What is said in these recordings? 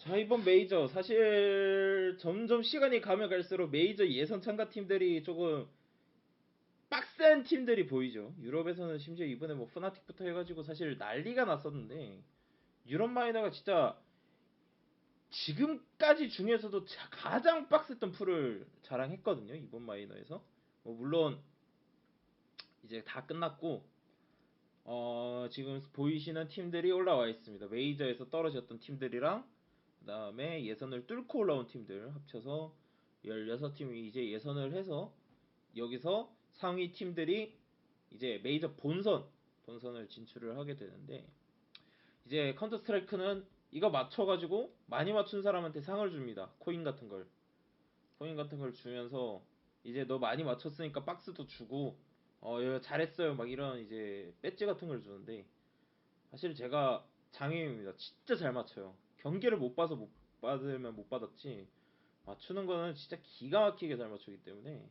자 이번 메이저 사실 점점 시간이 가면 갈수록 메이저 예선 참가 팀들이 조금 빡센 팀들이 보이죠. 유럽에서는 심지어 이번에 뭐 프나틱부터 해가지고 사실 난리가 났었는데 유럽 마이너가 진짜 지금까지 중에서도 자- 가장 빡셌던 풀을 자랑했거든요. 이번 마이너에서 뭐 물론 이제 다 끝났고 어 지금 보이시는 팀들이 올라와 있습니다. 메이저에서 떨어졌던 팀들이랑 그 다음에 예선을 뚫고 올라온 팀들 합쳐서 16팀이 이제 예선을 해서 여기서 상위 팀들이 이제 메이저 본선 본선을 진출을 하게 되는데 이제 카운터 스트라이크는 이거 맞춰가지고 많이 맞춘 사람한테 상을 줍니다. 코인 같은 걸 코인 같은 걸 주면서 이제 너 많이 맞췄으니까 박스도 주고 어 잘했어요 막 이런 이제 배지 같은 걸 주는데 사실 제가 장애입니다. 진짜 잘 맞춰요. 경기를 못 봐서 못 받으면 못 받았지. 맞추는 거는 진짜 기가 막히게 잘 맞추기 때문에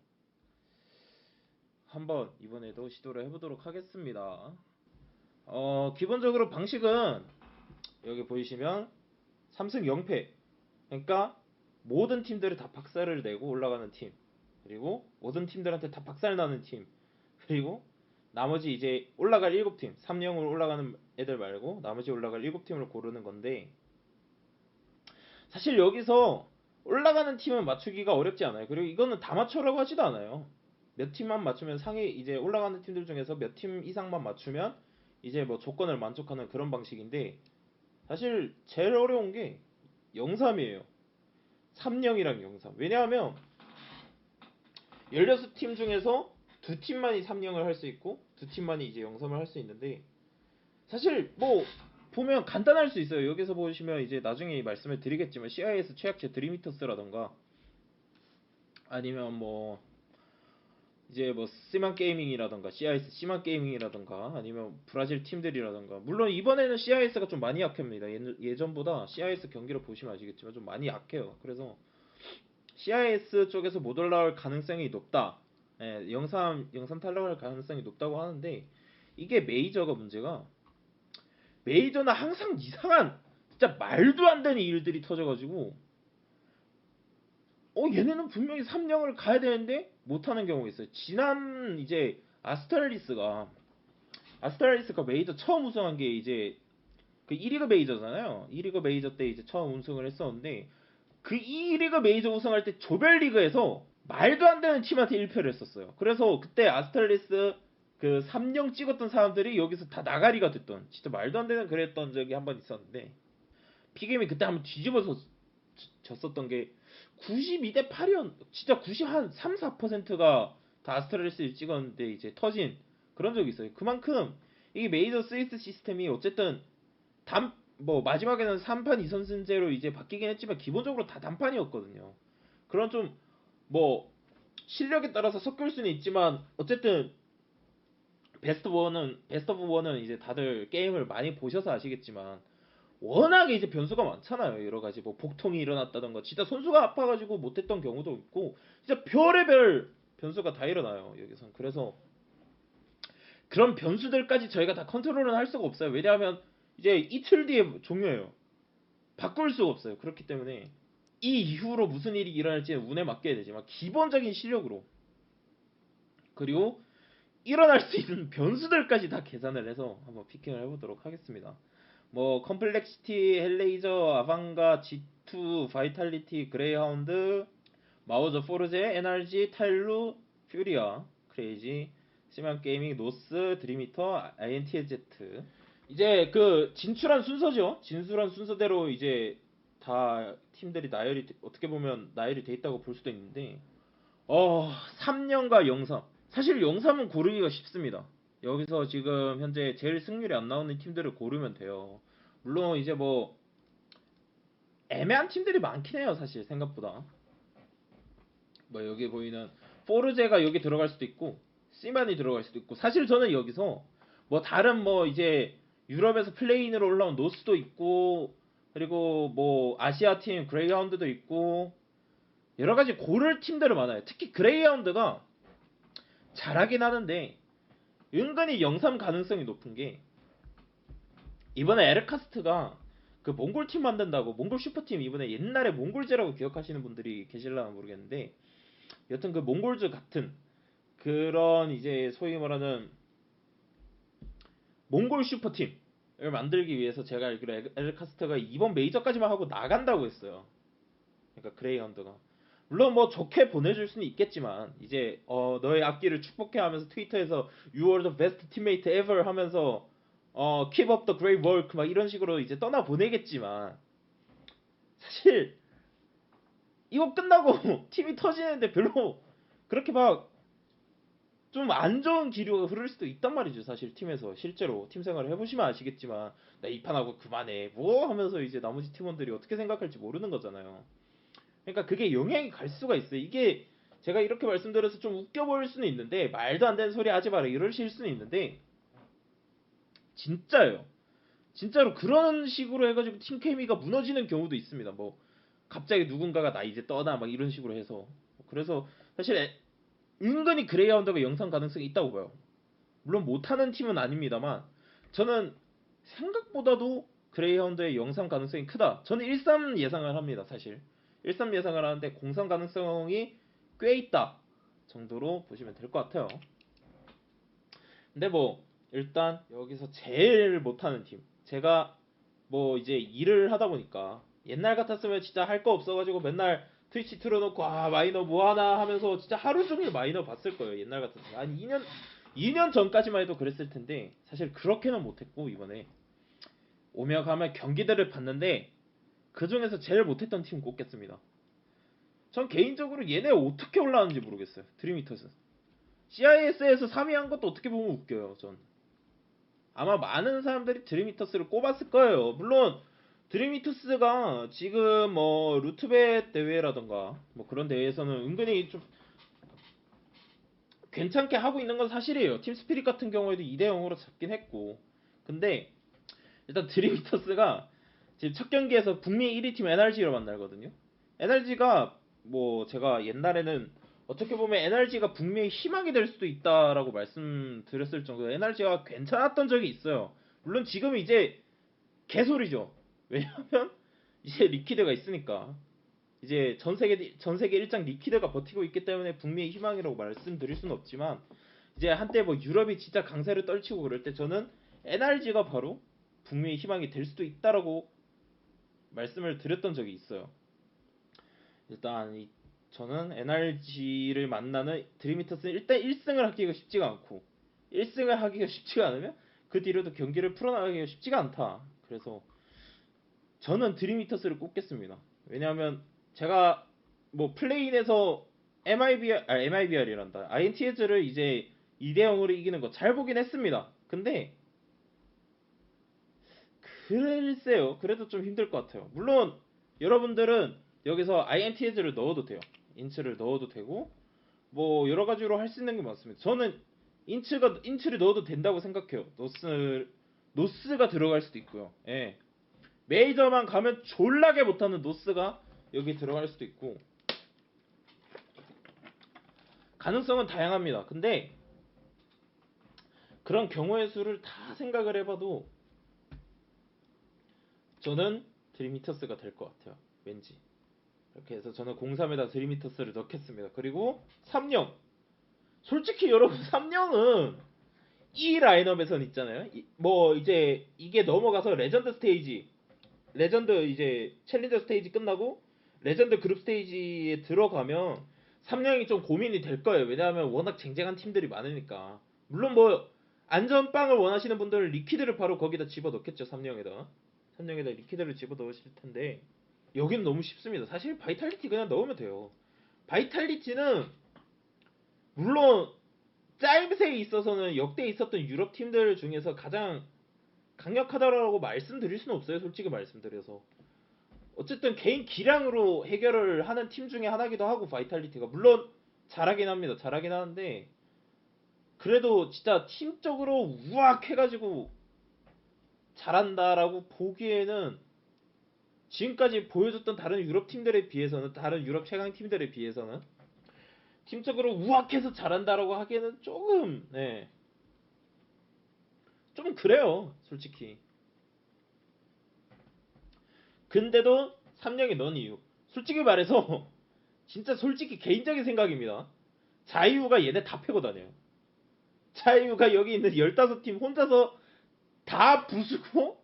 한번 이번에도 시도를 해보도록 하겠습니다. 어 기본적으로 방식은 여기 보이시면 3승 0패. 그러니까 모든 팀들이 다 박살을 내고 올라가는 팀. 그리고 모든 팀들한테 다 박살 나는 팀. 그리고 나머지 이제 올라갈 7팀. 3령으로 올라가는 애들 말고 나머지 올라갈 7팀을 고르는 건데 사실 여기서 올라가는 팀은 맞추기가 어렵지 않아요. 그리고 이거는 다 맞추라고 하지도 않아요. 몇 팀만 맞추면 상위 이제 올라가는 팀들 중에서 몇 팀 이상만 맞추면 이제 뭐 조건을 만족하는 그런 방식인데 사실 제일 어려운 게 03이에요. 3령이랑 03. 왜냐하면 16팀 중에서 두 팀만이 3령을 할 수 있고 두 팀만이 이제 03을 할 수 있는데 사실 뭐 보면 간단할 수 있어요. 여기서 보시면 이제 나중에 말씀을 드리겠지만 CIS 최악체 드리미터스라던가 아니면 뭐 이제 뭐 시만 게이밍이라던가 CIS 시만 게이밍이라던가 아니면 브라질 팀들이라던가 물론 이번에는 CIS가 좀 많이 약합니다. 예- 예전보다 CIS 경기를 보시면 아시겠지만 좀 많이 약해요. 그래서 CIS 쪽에서 못 올라올 가능성이 높다. 예, 영상 영상 탈락할 가능성이 높다고 하는데 이게 메이저가 문제가 메이저는 항상 이상한 진짜 말도 안 되는 일들이 터져가지고 어 얘네는 분명히 3령을 가야 되는데 못하는 경우가 있어요. 지난 이제 아스트랄리스가 아스트랄리스가 메이저 처음 우승한 게 이제 그 1리그 메이저잖아요. 1리그 메이저 때 이제 처음 우승을 했었는데 그 2리그 메이저 우승할 때 조별리그에서 말도 안 되는 팀한테 1패를 했었어요. 그래서 그때 아스트랄리스 그 3령 찍었던 사람들이 여기서 다 나가리가 됐던 진짜 말도 안 되는 그랬던 적이 한 번 있었는데 피게임이 그때 한번 뒤집어서 지- 졌었던 게 92대 8이었 진짜 90한 3, 4%가 다 아스트랄리스를 찍었는데 이제 터진 그런 적이 있어요. 그만큼 이게 메이저 스위스 시스템이 어쨌든 단 뭐 마지막에는 3판 2선승제로 이제 바뀌긴 했지만 기본적으로 다 단판이었거든요. 그런 좀 뭐 실력에 따라서 섞일 수는 있지만 어쨌든 베스트 원은 베스트 오브 원은 이제 다들 게임을 많이 보셔서 아시겠지만 워낙에 이제 변수가 많잖아요. 여러 가지 뭐 복통이 일어났다던가 진짜 선수가 아파가지고 못했던 경우도 있고 진짜 별의별 변수가 다 일어나요 여기선. 그래서 그런 변수들까지 저희가 다 컨트롤은 할 수가 없어요. 왜냐하면 이제 이틀 뒤에 종료해요. 바꿀 수가 없어요. 그렇기 때문에 이 이후로 무슨 일이 일어날지는 운에 맡겨야 되지만 기본적인 실력으로 그리고 일어날 수 있는 변수들까지 다 계산을 해서 한번 피킹을 해보도록 하겠습니다. 뭐 컴플렉시티, 헬레이저, 아방가, G2, 바이탈리티, 그레이하운드, 마우저, 포르제, NRG, 타일루, 퓨리아, 크레이지, 시만 게이밍, 노스, 드리미터, INTZ 이제 그 진출한 순서죠. 진출한 순서대로 이제 다 팀들이 나열이 돼- 어떻게 보면 나열이 돼 있다고 볼 수도 있는데 어 3년과 03 사실 03은 고르기가 쉽습니다. 여기서 지금 현재 제일 승률이 안 나오는 팀들을 고르면 돼요. 물론 이제 뭐 애매한 팀들이 많긴 해요, 사실 생각보다. 뭐 여기 보이는 포르제가 여기 들어갈 수도 있고 시만이 들어갈 수도 있고 사실 저는 여기서 뭐 다른 뭐 이제 유럽에서 플레인으로 올라온 노스도 있고 그리고 뭐 아시아 팀 그레이하운드도 있고 여러 가지 고를 팀들이 많아요. 특히 그레이하운드가 잘하긴 하는데 은근히 영삼 가능성이 높은 게 이번에 에르카스트가 그그 몽골 팀 만든다고 몽골 슈퍼팀 이번에 옛날에 몽골즈라고 기억하시는 분들이 계실라나 모르겠는데 여튼 그 몽골즈 같은 그런 이제 소위 말하는 몽골 슈퍼팀을 만들기 위해서 제가 알기로 에- 에르카스트가 이번 메이저까지만 하고 나간다고 했어요. 그러니까 그레이언드가 물론 뭐 좋게 보내줄 수는 있겠지만 이제 어 너의 앞길을 축복해 하면서 트위터에서 You are the best teammate ever 하면서 어 keep up the great work 막 이런 식으로 이제 떠나 보내겠지만 사실 이거 끝나고 팀이 터지는데 별로 그렇게 막 좀 안 좋은 기류가 흐를 수도 있단 말이죠 사실 팀에서. 실제로 팀 생활을 해보시면 아시겠지만 나 이 판하고 그만해. 뭐? 하면서 이제 나머지 팀원들이 어떻게 생각할지 모르는 거잖아요 그러니까 그게 영향이 갈 수가 있어요 이게 제가 이렇게 말씀드려서 좀 웃겨 보일 수는 있는데 말도 안 되는 소리 하지 마라 이러실 수는 있는데 진짜예요 진짜로 그런 식으로 해가지고 팀 케미가 무너지는 경우도 있습니다 뭐 갑자기 누군가가 나 이제 떠나 막 이런 식으로 해서 그래서 사실 에- 은근히 그레이 하운드가 영상 가능성이 있다고 봐요. 물론 못하는 팀은 아닙니다만 저는 생각보다도 그레이 하운드의 영상 가능성이 크다. 저는 1-3 예상을 합니다. 사실 1-3 예상을 하는데 공상 가능성이 꽤 있다 정도로 보시면 될 것 같아요. 근데 뭐 일단 여기서 제일 못하는 팀. 제가 뭐 이제 일을 하다 보니까 옛날 같았으면 진짜 할 거 없어가지고 맨날 트위치 틀어놓고 아 마이너 뭐 하나 하면서 진짜 하루 종일 마이너 봤을 거예요 옛날 같았으면 한 2년 2년 전까지만 해도 그랬을 텐데 사실 그렇게는 못했고 이번에. 오며 가며 경기들을 봤는데 그 중에서 제일 못했던 팀 꼽겠습니다. 전 개인적으로 얘네 어떻게 올라왔는지 모르겠어요. 드림히터스. CIS에서 3위 한 것도 어떻게 보면 웃겨요. 전. 아마 많은 사람들이 드림히터스를 꼽았을 거예요. 물론 드림히터스가 지금 뭐 루트벳 대회라던가 뭐 그런 대회에서는 은근히 좀 괜찮게 하고 있는 건 사실이에요. 팀 스피릿 같은 경우에도 2대 0으로 잡긴 했고. 근데 일단 드림히터스가 지금 첫 경기에서 북미 1위 팀 NRG로 만나거든요. NRG가 뭐 제가 옛날에는 어떻게 보면 NRG가 북미의 희망이 될 수도 있다라고 말씀드렸을 정도로 NRG가 괜찮았던 적이 있어요. 물론 지금 이제 개소리죠. 왜냐하면 이제 리퀴드가 있으니까 이제 전 세계 전 세계 일장 리퀴드가 버티고 있기 때문에 북미의 희망이라고 말씀드릴 수는 없지만 이제 한때 뭐 유럽이 진짜 강세를 떨치고 그럴 때 저는 NRG가 바로 북미의 희망이 될 수도 있다라고 말씀을 드렸던 적이 있어요. 일단 이 저는 NRG를 만나는 드림히터스는 일단 1승을 하기가 쉽지가 않고 1승을 하기가 쉽지가 않으면 그 뒤로도 경기를 풀어나가기가 쉽지가 않다. 그래서 저는 드림히터스를 꼽겠습니다. 왜냐하면 제가 뭐 플레인에서 MIBR, 아, MIBR이란다. INTS를 이제 2대 0으로 이기는 거 잘 보긴 했습니다. 근데 글쎄요. 그래도 좀 힘들 것 같아요. 물론 여러분들은 여기서 INTS를 넣어도 돼요. 인츠를 넣어도 되고 뭐 여러 가지로 할 수 있는 게 많습니다. 저는 인츠가 인츠를 넣어도 된다고 생각해요. 노스 노스가 들어갈 수도 있고요. 예. 메이저만 가면 졸라게 못하는 노스가 여기 들어갈 수도 있고 가능성은 다양합니다. 근데 그런 경우의 수를 다 생각을 해봐도 저는 드림히터스가 될 것 같아요. 왠지 이렇게 해서 저는 03에다 드림히터스를 넣겠습니다. 그리고 3령 솔직히 여러분 3령은 이 라인업에선 있잖아요. 이- 뭐 이제 이게 넘어가서 레전드 스테이지 레전드 이제 챌린저 스테이지 끝나고 레전드 그룹 스테이지에 들어가면 3령이 좀 고민이 될 거예요. 왜냐하면 워낙 쟁쟁한 팀들이 많으니까. 물론 뭐 안전빵을 원하시는 분들은 리퀴드를 바로 거기다 집어 넣겠죠. 3령에다. 3령에다 리퀴드를 집어 넣으실 텐데 여기는 너무 쉽습니다. 사실 바이탈리티 그냥 넣으면 돼요. 바이탈리티는 물론 짜임새에 있어서는 역대 있었던 유럽 팀들 중에서 가장 강력하다라고 말씀드릴 수는 없어요. 솔직히 말씀드려서. 어쨌든 개인 기량으로 해결을 하는 팀 중에 하나기도 하고 바이탈리티가 물론 잘하긴 합니다. 잘하긴 하는데 그래도 진짜 팀적으로 우악 해가지고 잘한다라고 보기에는 지금까지 보여줬던 다른 유럽 팀들에 비해서는 다른 유럽 최강 팀들에 비해서는 팀적으로 우악해서 잘한다라고 하기에는 조금 네. 좀 그래요, 솔직히. 근데도 3령에 넣은 이유. 솔직히 말해서 진짜 솔직히 개인적인 생각입니다. 자유가 얘네 다 패고 다녀요. 자유가 여기 있는 15팀 혼자서 다 부수고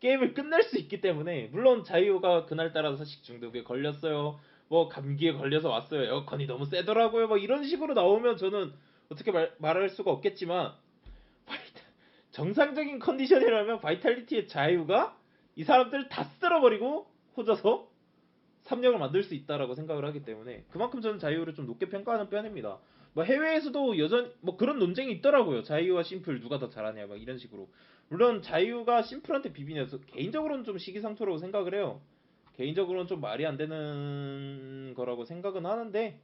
게임을 끝낼 수 있기 때문에 물론 자유가 그날 따라 사식 중독에 걸렸어요. 뭐 감기에 걸려서 왔어요. 에어컨이 너무 세더라고요. 뭐 이런 식으로 나오면 저는 어떻게 말, 말할 수가 없겠지만 바이타- 정상적인 컨디션이라면 바이탈리티의 자유가 이 사람들 다 쓸어버리고 혼자서 3력을 만들 수 있다라고 생각을 하기 때문에 그만큼 저는 자유를 좀 높게 평가하는 편입니다. 뭐 해외에서도 여전 뭐 그런 논쟁이 있더라고요. 자유와 심플 누가 더 잘하냐 막 이런 식으로. 물론 자유가 심플한테 비비면서 개인적으로는 좀 시기상조라고 생각을 해요. 개인적으로는 좀 말이 안 되는 거라고 생각은 하는데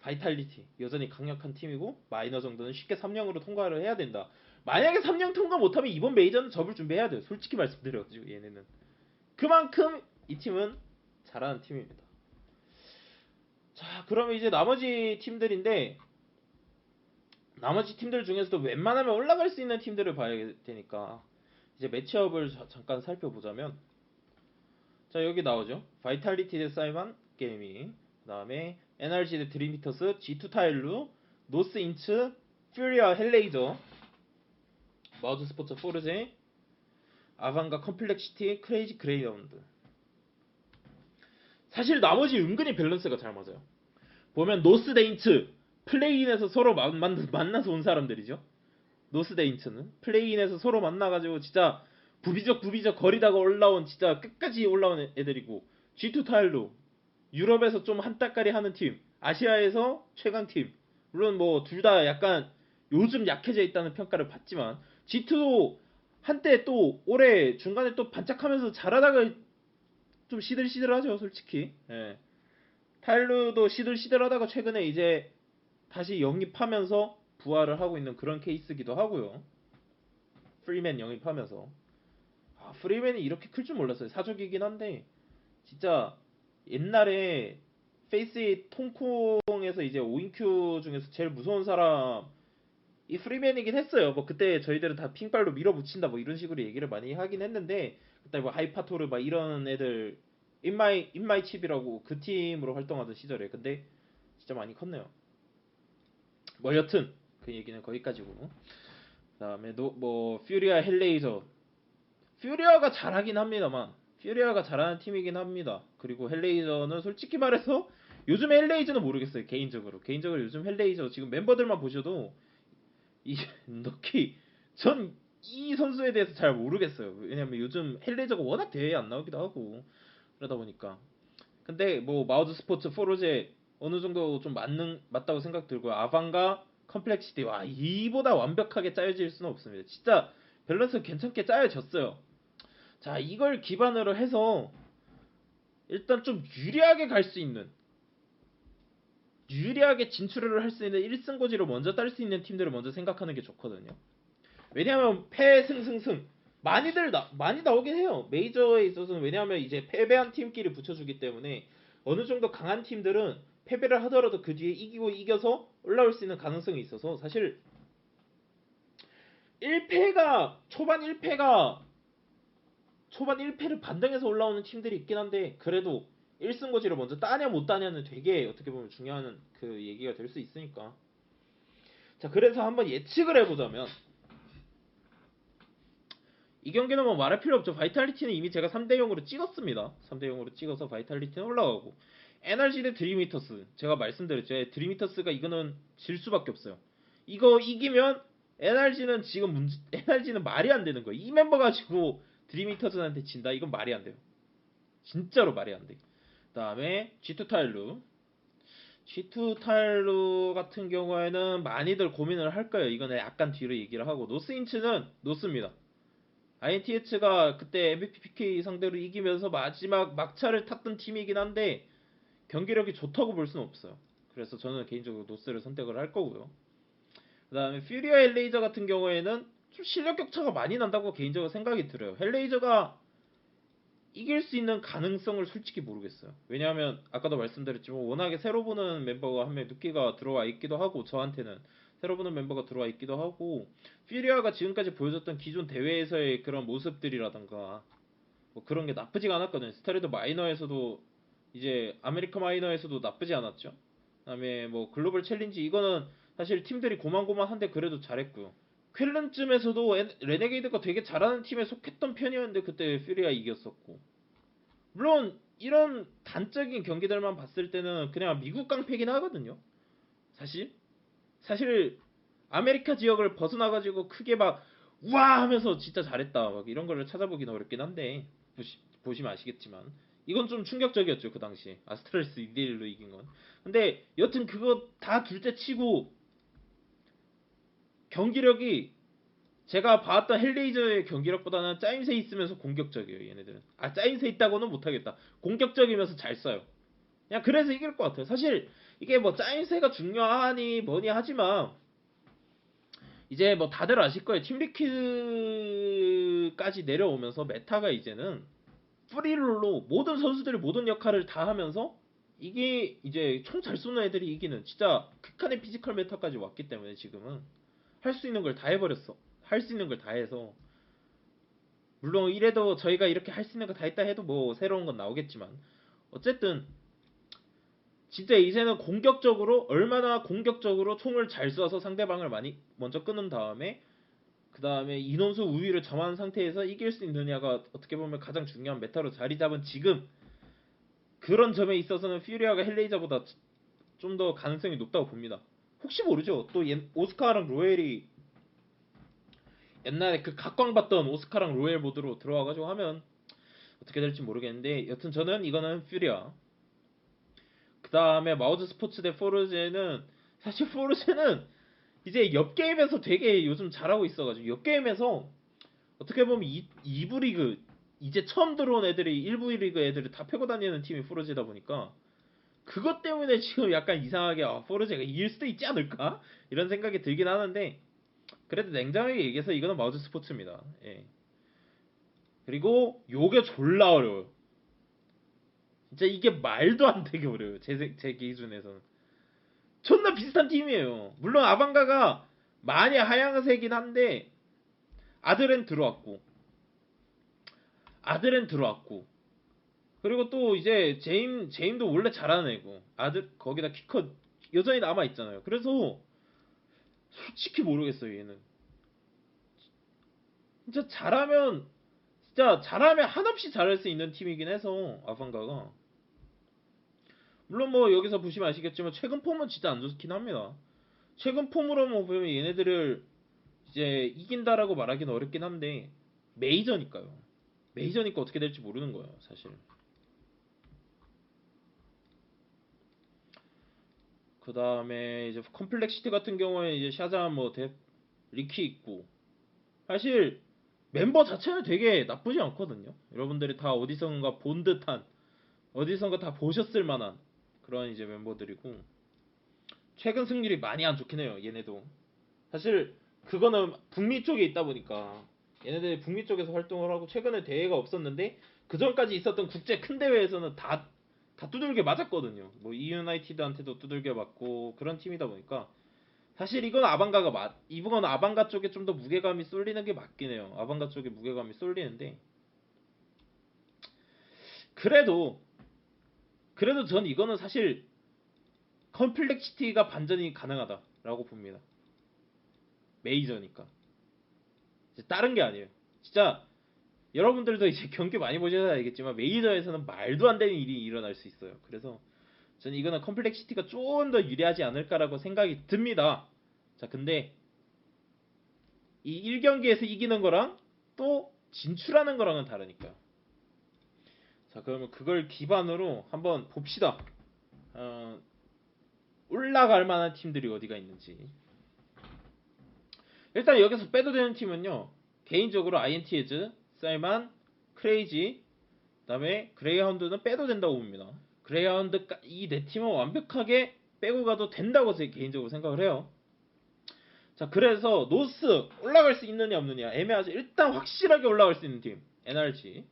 바이탈리티 여전히 강력한 팀이고 마이너 정도는 쉽게 3령으로 통과를 해야 된다. 만약에 3령 통과 못하면 이번 메이저는 접을 준비해야 돼요. 솔직히 말씀드려가지고 얘네는 그만큼 이 팀은 잘하는 팀입니다. 자, 그러면 이제 나머지 팀들인데 나머지 팀들 중에서도 웬만하면 올라갈 수 있는 팀들을 봐야 되니까 이제 매치업을 자- 잠깐 살펴보자면 자 여기 나오죠. 바이탈리티 대 사이먼 게이밍 그 다음에 NRG 대 드림히터스 G2 타일루 노스 인츠 퓨리아 헬레이저 마우드 스포츠 포르제 아방가 컴플렉시티 크레이지 그레이라운드 사실 나머지 은근히 밸런스가 잘 맞아요. 보면 노스 대 인츠 플레이인에서 서로 만, 만, 만나서 온 사람들이죠. 노스 대 인츠는. 플레이인에서 서로 만나가지고 진짜 부비적 부비적 거리다가 올라온 진짜 끝까지 올라온 애- 애들이고 G2 타일로 유럽에서 좀 한따까리 하는 팀 아시아에서 최강 팀. 물론 뭐 둘 다 약간 요즘 약해져 있다는 평가를 받지만 G2도 한때 또 올해 중간에 또 반짝하면서 잘하다가 좀 시들시들하죠 솔직히. 예. 타일루도 시들시들하다가 최근에 이제 다시 영입하면서 부활을 하고 있는 그런 케이스기도 하고요 프리맨 영입하면서 아, 프리맨이 이렇게 클 줄 몰랐어요. 사족이긴 한데 진짜 옛날에 페이스 통콩에서 이제 5인큐 중에서 제일 무서운 사람 이 프리맨이긴 했어요. 뭐 그때 저희들은 다 핑발로 밀어붙인다 뭐 이런 식으로 얘기를 많이 하긴 했는데 그때 뭐 하이파토르 막 이런 애들 인마이 인마이 칩이라고 그 팀으로 활동하던 시절에 근데 진짜 많이 컸네요. 뭐 여튼 그 얘기는 거기까지고 그다음에 노, 뭐 퓨리아 헬레이저 퓨리아가 잘하긴 합니다만 퓨리아가 잘하는 팀이긴 합니다. 그리고 헬레이저는 솔직히 말해서 요즘 헬레이저는 모르겠어요 개인적으로 개인적으로 요즘 헬레이저 지금 멤버들만 보셔도 이 넣기 전이 선수에 대해서 잘 모르겠어요. 왜냐면 요즘 헬레이저가 워낙 대회에 안 나오기도 하고 그러다 보니까 근데 뭐 마우드 스포츠 포로제 어느 정도 좀 맞는 맞다고 생각 들고요. 아방가 컴플렉시티 와 이보다 완벽하게 짜여질 수는 없습니다. 진짜 밸런스 괜찮게 짜여졌어요. 자 이걸 기반으로 해서 일단 좀 유리하게 갈 수 있는 유리하게 진출을 할 수 있는 1승 고지를 먼저 딸 수 있는 팀들을 먼저 생각하는 게 좋거든요. 왜냐하면 패 승 승 승 많이들 나, 많이 나오긴 해요. 메이저에 있어서는 왜냐하면 이제 패배한 팀끼리 붙여주기 때문에 어느 정도 강한 팀들은 패배를 하더라도 그 뒤에 이기고 이겨서 올라올 수 있는 가능성이 있어서 사실 1패가 초반 1패가 초반 1패를 반등해서 올라오는 팀들이 있긴 한데 그래도 1승 고지를 먼저 따냐 못 따냐는 되게 어떻게 보면 중요한 그 얘기가 될 수 있으니까. 자 그래서 한번 예측을 해보자면 이 경기는 뭐 말할 필요 없죠. 바이탈리티는 이미 제가 3대 0으로 찍었습니다. 3대 0으로 찍어서 바이탈리티는 올라가고 NRG 대 드림히터스 제가 말씀드렸죠 드림히터스가 이거는 질 수밖에 없어요 이거 이기면 NRG는 지금 문제, NRG는 말이 안 되는 거예요 이 멤버 가지고 드림히터스한테 진다 이건 말이 안 돼요 진짜로 말이 안 돼. 그다음에 G2 타일루. G2 타일루 같은 경우에는 많이들 고민을 할 거예요. 이거는 약간 뒤로 얘기를 하고 노스인츠는 노스입니다. INTH가 그때 MVP PK 상대로 이기면서 마지막 막차를 탔던 팀이긴 한데 경기력이 좋다고 볼 수는 없어요. 그래서 저는 개인적으로 노스를 선택을 할 거고요. 그 다음에 퓨리아 헬레이저 같은 경우에는 좀 실력 격차가 많이 난다고 개인적으로 생각이 들어요. 헬레이저가 이길 수 있는 가능성을 솔직히 모르겠어요. 왜냐하면 아까도 말씀드렸지만 워낙에 새로 보는 멤버가 한 명 늦게가 들어와 있기도 하고 저한테는 새로 보는 멤버가 들어와 있기도 하고 퓨리아가 지금까지 보여줬던 기존 대회에서의 그런 모습들이라던가 뭐 그런 게 나쁘지가 않았거든요. 스타리드 마이너에서도 이제 아메리카 마이너에서도 나쁘지 않았죠. 그다음에 뭐 글로벌 챌린지 이거는 사실 팀들이 고만고만한데 그래도 잘했고요. 퀼른쯤에서도 엔- 레네게이드가 되게 잘하는 팀에 속했던 편이었는데 그때 퓨리아 이겼었고 물론 이런 단적인 경기들만 봤을 때는 그냥 미국 깡패긴 하거든요. 사실 사실 아메리카 지역을 벗어나가지고 크게 막 우와 하면서 진짜 잘했다 막 이런 거를 찾아보긴 어렵긴 한데 보시, 보시면 아시겠지만 이건 좀 충격적이었죠 그 당시. 아스트랄스 2대1로 이긴 건. 근데 여튼 그거 다 둘째 치고 경기력이 제가 봤던 헬레이저의 경기력보다는 짜임새 있으면서 공격적이에요 얘네들은. 아 짜임새 있다고는 못하겠다. 공격적이면서 잘 써요. 그냥 그래서 이길 것 같아요. 사실 이게 뭐 짜임새가 중요하니 뭐니 하지만 이제 뭐 다들 아실 거예요. 팀리키까지 내려오면서 메타가 이제는 프리롤로 모든 선수들이 모든 역할을 다 하면서 이게 이제 총 잘 쏘는 애들이 이기는 진짜 극한의 피지컬 메타까지 왔기 때문에 지금은 할 수 있는 걸 다 해버렸어. 할 수 있는 걸 다 해서 물론 이래도 저희가 이렇게 할 수 있는 거 다 했다 해도 뭐 새로운 건 나오겠지만 어쨌든 진짜 이제는 공격적으로 얼마나 공격적으로 총을 잘 쏴서 상대방을 많이 먼저 끊은 다음에 그 다음에 인원수 우위를 점한 상태에서 이길 수 있느냐가 어떻게 보면 가장 중요한 메타로 자리 잡은 지금 그런 점에 있어서는 퓨리아가 헬레이저보다 좀 더 가능성이 높다고 봅니다. 혹시 모르죠. 또 옛- 오스카랑 로엘이 옛날에 그 각광받던 오스카랑 로엘 모드로 들어와가지고 하면 어떻게 될지 모르겠는데 여튼 저는 이거는 퓨리아. 그 다음에 마우즈 스포츠 대 포르제는 사실 포르제는 이제 옆 게임에서 되게 요즘 잘하고 있어가지고 옆 게임에서 어떻게 보면 이, 2부 리그 이제 처음 들어온 애들이 1부 리그 애들을 다 패고 다니는 팀이 포르제다 보니까 그것 때문에 지금 약간 이상하게 아, 포르제가 이길 수도 있지 않을까 이런 생각이 들긴 하는데 그래도 냉정하게 얘기해서 이거는 마우즈 스포츠입니다. 예. 그리고 요게 졸라 어려워요. 진짜 이게 말도 안 되게 어려워요. 제, 세- 제 기준에서는. 존나 비슷한 팀이에요. 물론 아방가가 많이 하향세긴 한데 아들은 들어왔고 아들은 들어왔고 그리고 또 이제 제임 제임도 원래 잘하는 애고 아들 거기다 키컷 여전히 남아 있잖아요. 그래서 솔직히 모르겠어요 얘는 진짜 잘하면 진짜 잘하면 한없이 잘할 수 있는 팀이긴 해서 아방가가 물론 뭐 여기서 보시면 아시겠지만 최근 폼은 진짜 안 좋긴 합니다. 최근 폼으로 뭐 보면 얘네들을 이제 이긴다라고 말하기는 어렵긴 한데 메이저니까요. 메이저니까 어떻게 될지 모르는 거예요, 사실. 그 다음에 이제 컴플렉시티 같은 경우에 이제 샤잠 뭐 데, 리키 있고 사실 멤버 자체는 되게 나쁘지 않거든요. 여러분들이 다 어디선가 본 듯한 어디선가 다 보셨을 만한 그런 이제 멤버들이고 최근 승률이 많이 안 좋긴 해요. 얘네도 사실 그거는 북미 쪽에 있다 보니까 얘네들이 북미 쪽에서 활동을 하고 최근에 대회가 없었는데 그 전까지 있었던 국제 큰 대회에서는 다, 다 두들겨 맞았거든요. 뭐 이유나이티드한테도 두들겨 맞고 그런 팀이다 보니까 사실 이건 아방가가 맞 이건 아방가 쪽에 좀 더 무게감이 쏠리는 게 맞긴 해요. 아방가 쪽에 무게감이 쏠리는데 그래도 그래도 전 이거는 사실 컴플렉시티가 반전이 가능하다라고 봅니다. 메이저니까. 다른 게 아니에요. 진짜 여러분들도 이제 경기 많이 보셔서 알겠지만 메이저에서는 말도 안 되는 일이 일어날 수 있어요. 그래서 저는 이거는 컴플렉시티가 좀 더 유리하지 않을까라고 생각이 듭니다. 자, 근데 이 1경기에서 이기는 거랑 또 진출하는 거랑은 다르니까. 자, 그러면 그걸 기반으로 한번 봅시다. 어, 올라갈 만한 팀들이 어디가 있는지. 일단 여기서 빼도 되는 팀은요. 개인적으로 INT에즈, 사이만, 크레이지, 그다음에 그레이하운드는 빼도 된다고 봅니다. 그레이하운드 이 네 팀은 완벽하게 빼고 가도 된다고 제 개인적으로 생각을 해요. 자, 그래서 노스 올라갈 수 있느냐 없느냐 애매하죠. 일단 확실하게 올라갈 수 있는 팀 NRG,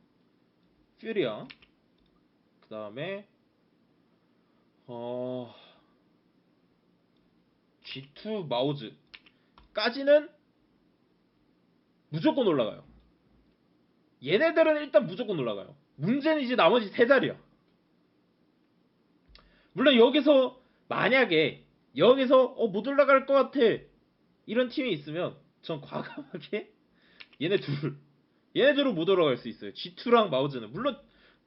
퓨리아, 그 다음에 어 G2 마우즈까지는 무조건 올라가요. 얘네들은 일단 무조건 올라가요. 문제는 이제 나머지 세 자리야. 물론 여기서 만약에 여기서 어, 못 올라갈 것 같아 이런 팀이 있으면 전 과감하게 얘네 둘 얘네들은 못 올라갈 수 있어요. G2랑 마우즈는 물론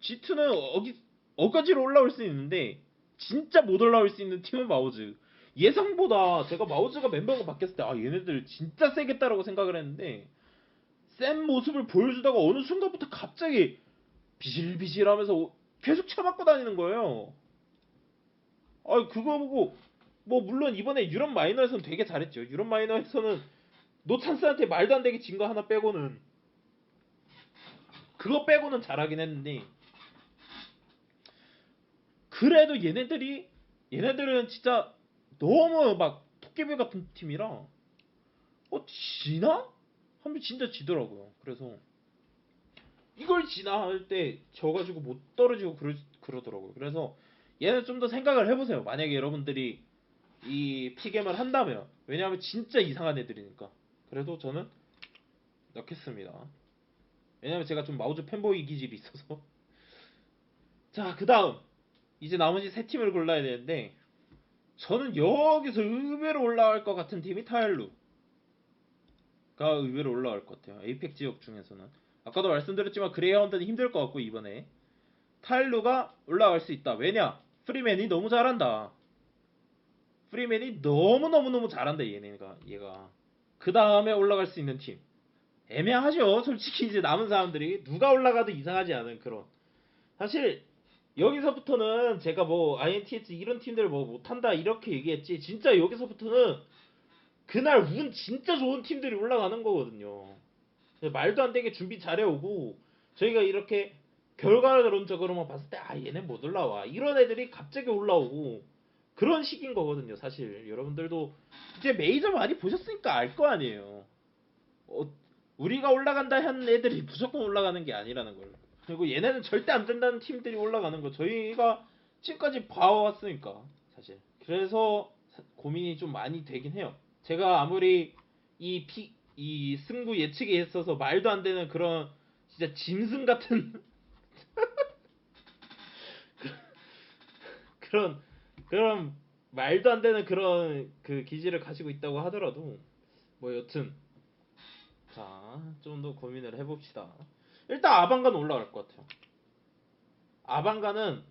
G2는 어기 어거지로 올라올 수 있는데 진짜 못 올라올 수 있는 팀은 마우즈. 예상보다 제가 마우즈가 멤버가 바뀌었을 때 아 얘네들 진짜 세겠다라고 생각을 했는데 센 모습을 보여주다가 어느 순간부터 갑자기 비실비실하면서 계속 쳐맞고 다니는 거예요. 아 그거 보고 뭐 물론 이번에 유럽 마이너에서는 되게 잘했죠. 유럽 마이너에서는 노찬스한테 말도 안 되게 진 거 하나 빼고는 그거 빼고는 잘하긴 했는데 그래도 얘네들이 얘네들은 진짜 너무 막 토끼비 같은 팀이라 어 지나? 하면 진짜 지더라고요. 그래서 이걸 지나 할 때 져가지고 못 떨어지고 그러, 그러더라고요. 그래서 얘는 좀 더 생각을 해보세요. 만약에 여러분들이 이 피겜을 한다면 왜냐하면 진짜 이상한 애들이니까 그래도 저는 넣겠습니다. 왜냐면 제가 좀 마우즈 팬보이 기질이 있어서 자 그 다음 이제 나머지 세 팀을 골라야 되는데 저는 여기서 의외로 올라갈 것 같은 팀이 타일루가 의외로 올라갈 것 같아요. 에이펙 지역 중에서는 아까도 말씀드렸지만 그레이하운드는 힘들 것 같고 이번에 타일루가 올라갈 수 있다. 왜냐? 프리맨이 너무 잘한다. 프리맨이 너무 너무 너무 잘한다 얘네가 얘가 그 다음에 올라갈 수 있는 팀 애매하죠. 솔직히 이제 남은 사람들이 누가 올라가도 이상하지 않은 그런 사실 여기서부터는 제가 뭐 INTS 이런 팀들 뭐 못한다 이렇게 얘기했지 진짜 여기서부터는 그날 운 진짜 좋은 팀들이 올라가는 거거든요. 말도 안 되게 준비 잘해오고 저희가 이렇게 결과론적으로만 봤을 때 아 얘네 못 올라와 이런 애들이 갑자기 올라오고 그런 식인 거거든요. 사실 여러분들도 이제 메이저 많이 보셨으니까 알 거 아니에요. 어, 우리가 올라간다 한 애들이 무조건 올라가는 게 아니라는 걸. 그리고 얘네는 절대 안 된다는 팀들이 올라가는 거 저희가 지금까지 봐왔으니까 사실. 그래서 사- 고민이 좀 많이 되긴 해요. 제가 아무리 이 피, 이 승부 예측에 있어서 말도 안 되는 그런 진짜 짐승 같은 그런 그런 말도 안 되는 그런 그 기질을 가지고 있다고 하더라도 뭐 여튼 자 좀 더 고민을 해봅시다. 일단 아방가는 올라갈 것 같아요. 아방가는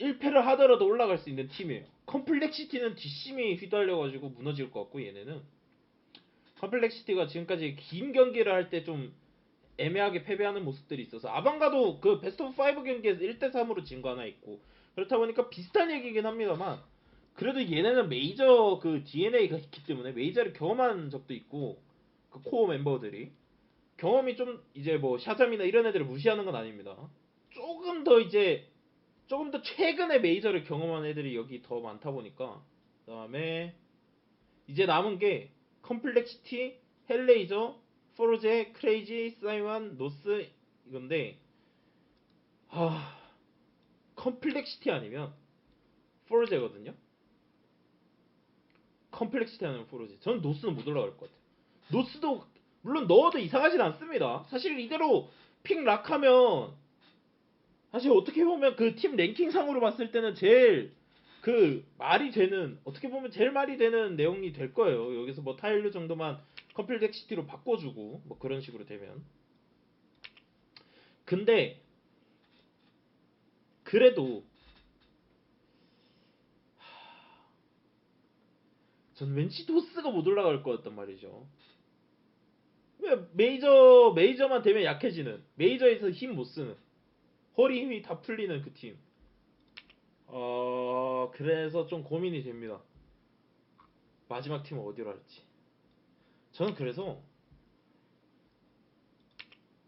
1패를 하더라도 올라갈 수 있는 팀이에요. 컴플렉시티는 뒷심이 휘둘려가지고 무너질 것 같고 얘네는 컴플렉시티가 지금까지 긴 경기를 할 때 좀 애매하게 패배하는 모습들이 있어서 아방가도 그 베스트 오브 5 경기에서 1대 3으로 진 거 하나 있고 그렇다 보니까 비슷한 얘기긴 합니다만 그래도 얘네는 메이저 그 DNA가 있기 때문에 메이저를 경험한 적도 있고 그 코어 멤버들이 경험이 좀 이제 뭐 샤잠이나 이런 애들을 무시하는 건 아닙니다. 조금 더 이제 조금 더 최근에 메이저를 경험한 애들이 여기 더 많다 보니까 그다음에 이제 남은 게 컴플렉시티, 헬레이저, 포르제, 크레이지, 사이먼, 노스 이건데 아 컴플렉시티 아니면 포르제거든요. 컴플렉시티 아니면 포르제. 저는 노스는 못 올라갈 것 같아요. 노스도 물론 넣어도 이상하진 않습니다. 사실 이대로 픽 락하면 사실 어떻게 보면 그 팀 랭킹 상으로 봤을 때는 제일 그 말이 되는 어떻게 보면 제일 말이 되는 내용이 될 거예요. 여기서 뭐 타일루 정도만 컴플렉시티로 바꿔주고 뭐 그런 식으로 되면 근데 그래도 전 왠지 도스가 못 올라갈 것 같단 말이죠. 왜 메이저 메이저만 되면 약해지는 메이저에서 힘 못 쓰는 허리 힘이 다 풀리는 그 팀. 어 그래서 좀 고민이 됩니다. 마지막 팀은 어디로 할지. 저는 그래서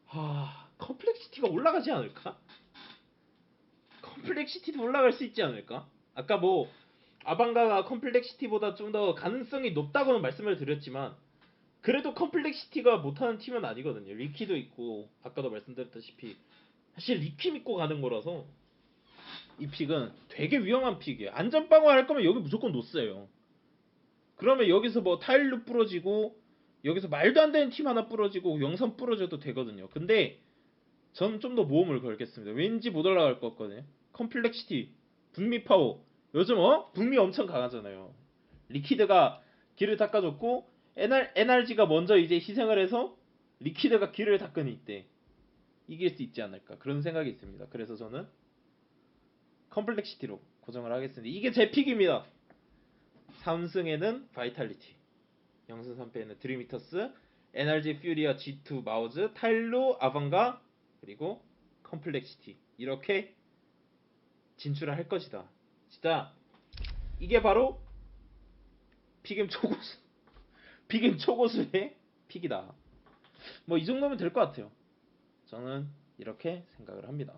하 컴플렉시티가 올라가지 않을까? 컴플렉시티도 올라갈 수 있지 않을까? 아까 뭐 아방가가 컴플렉시티보다 좀 더 가능성이 높다고는 말씀을 드렸지만 그래도 컴플렉시티가 못하는 팀은 아니거든요. 리키도 있고 아까도 말씀드렸다시피 사실 리키 믿고 가는 거라서 이 픽은 되게 위험한 픽이에요. 안전빵을 할 거면 여기 무조건 놓스예요. 그러면 여기서 뭐 타일로 부러지고 여기서 말도 안 되는 팀 하나 부러지고 영선 부러져도 되거든요. 근데 전좀더 모험을 걸겠습니다. 왠지 못 올라갈 것 같거든요. 컴플렉시티, 북미 파워. 요즘 어? 북미 엄청 강하잖아요. 리퀴드가 길을 닦아줬고 NRG가 먼저 이제 희생을 해서 리퀴드가 길을 닦은 이때 이길 수 있지 않을까 그런 생각이 있습니다. 그래서 저는 컴플렉시티로 고정을 하겠습니다. 이게 제 픽입니다. 3승에는 바이탈리티, 0승 3패에는 드리미터스, NRG 퓨리아 G2 마우즈, 타일로 아방가 그리고 컴플렉시티 이렇게 진출을 할 것이다. 진짜 이게 바로 피겜 초고수 피겜 초고수의 픽이다. 뭐 이 정도면 될 것 같아요. 저는 이렇게 생각을 합니다.